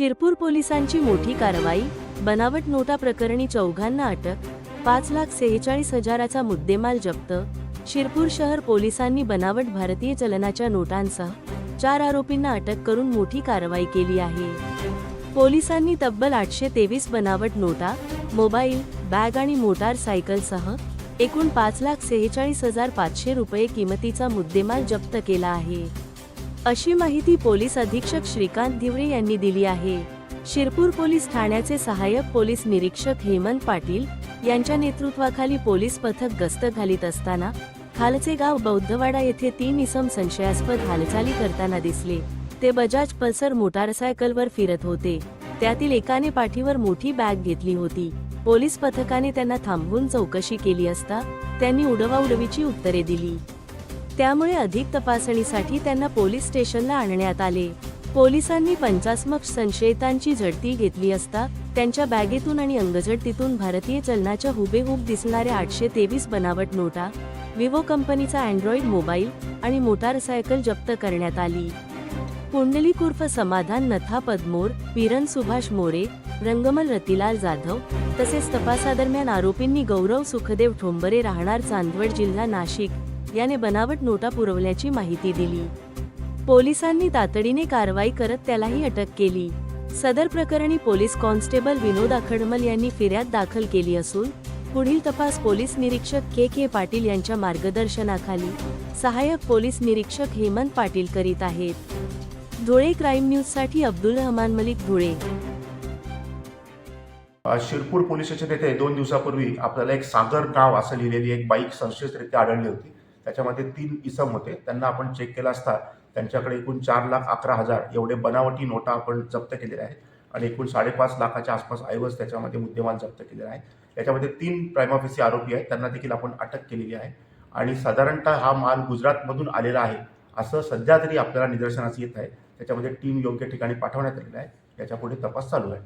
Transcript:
शिरपूर पोलिसांची मोठी कारवाई बनावट नोटा प्रकरणी चौघांना अटक पाच लाख सेहेचाळीस हजाराचा मुद्देमाल जप्त शिरपूर शहर पोलिसांनी बनावट भारतीय चलनाच्या नोटांसह चार आरोपींना अटक करून मोठी कारवाई केली आहे. पोलिसांनी तब्बल आठशे तेवीस बनावट नोटा मोबाईल बॅग आणि मोटारसायकलसह एकूण पाच लाख सेहेचाळीस हजार पाचशे रुपये किमतीचा मुद्देमाल जप्त केला आहे. अशी माहिती पोलीस अधीक्षक श्रीकांत धिवरे यांनी दिली आहे. शिरपूर पोलीस ठाण्याचे सहाय्यक पोलीस निरीक्षक हेमंत पाटील यांच्या नेतृत्वाखाली पोलीस पथक गस्त घालीत असताना खालचे गाव बौद्धवाडा येथे तीन इसम संशयास्पद हालचाली करताना दिसले. ते बजाज पल्सर मोटारसायकलवर फिरत होते. त्यातील एकाने पाठीवर मोठी बॅग घेतली होती. पोलीस पथकाने त्यांना थांबवून चौकशी केली असता त्यांनी उडवाउडवीची उत्तरे दिली. त्यामुळे अधिक तपासणीसाठी त्यांना पोलीस स्टेशनला आणण्यात आले. पोलिसांनी पंचास्मक संशयितांची झडती घेतली असता त्यांच्या बॅगेतून आणि अंगझडतीतून भारतीय चलनाच्या हुबेहूब दिसणाऱ्या आठशे तेवीस बनावट नोटा विवो कंपनीचा अँड्रॉइड मोबाईल आणि मोटारसायकल जप्त करण्यात आली. पुंडलिक उर्फ समाधान नथा पदमोर विरन सुभाष मोरे रंगमल रतिलाल जाधव तसेच तपासादरम्यान आरोपींनी गौरव सुखदेव ठोंबरे राहणार चांदवड जिल्हा नाशिक याने बनावट नोटा पुरवल्याची माहिती दिली. पोलिसांनी तातडीने कारवाई करत त्यालाही अटक केली. सदर प्रकरणी पोलीस कॉन्स्टेबल विनोद आखडमल यांनी फिर्याद दाखल केली असून पुढील तपास पोलीस निरीक्षक के के पाटील यांच्या मार्गदर्शनाखाली सहाय्यक पोलीस निरीक्षक हेमंत पाटील करीत आहेत. धुळे क्राईम न्यूजसाठी अब्दुल रहमान मलिक धुळे. शिरपूर पोलीस स्टेशन येथे दोन दिवसापूर्वी आपल्याला एक सागर नाव असं लिहिलेली एक बाईक संशयितरित्या आढळली होती. त्याच्यामध्ये तीन इसम होते. त्यांना आपण चेक केला असता त्यांच्याकडे एकूण चार लाख अकरा हजार एवढे बनावटी नोटा आपण जप्त केलेल्या आहेत आणि एकूण साडेपाच लाखाच्या आसपास ऐवज त्याच्यामध्ये मुद्देमाल जप्त केलेला आहे याच्यामध्ये तीन प्राईम ऑफिसी आरोपी आहेत. त्यांना देखील आपण अटक केलेली आहे. आणि साधारणतः हा माल गुजरातमधून आलेला आहे असं सध्या तरी आपल्याला निदर्शनास येत आहे. त्याच्यामध्ये टीम योग्य ठिकाणी पाठवण्यात आलेली आहे. याच्यापुढे तपास चालू आहे.